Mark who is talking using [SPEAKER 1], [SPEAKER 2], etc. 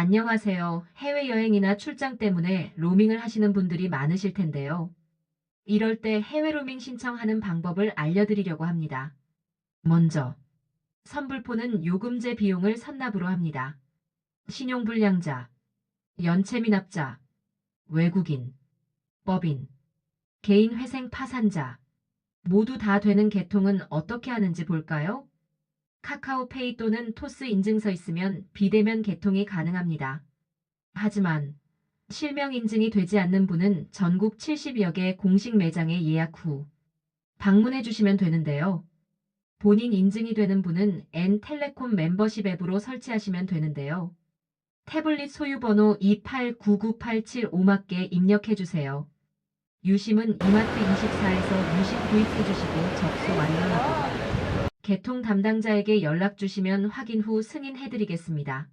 [SPEAKER 1] 안녕하세요. 해외여행이나 출장 때문에 로밍을 하시는 분들이 많으실 텐데요. 이럴 때 해외 로밍 신청하는 방법을 알려드리려고 합니다. 먼저, 선불포는 요금제 비용을 선납으로 합니다. 신용불량자, 연체미납자, 외국인, 법인, 개인회생 파산자, 모두 다 되는 개통은 어떻게 하는지 볼까요? 카카오페이 또는 토스 인증서 있으면 비대면 개통이 가능합니다. 하지만 실명 인증이 되지 않는 분은 전국 70여 개 공식 매장에 예약 후 방문해 주시면 되는데요. 본인 인증이 되는 분은 N텔레콤 멤버십 앱으로 설치하시면 되는데요. 태블릿 소유번호 2899875맞게 입력해 주세요. 유심은 이마트 24에서 유심 구입해 주시고 접수 완료하고 개통 담당자에게 연락 주시면 확인 후 승인해 드리겠습니다.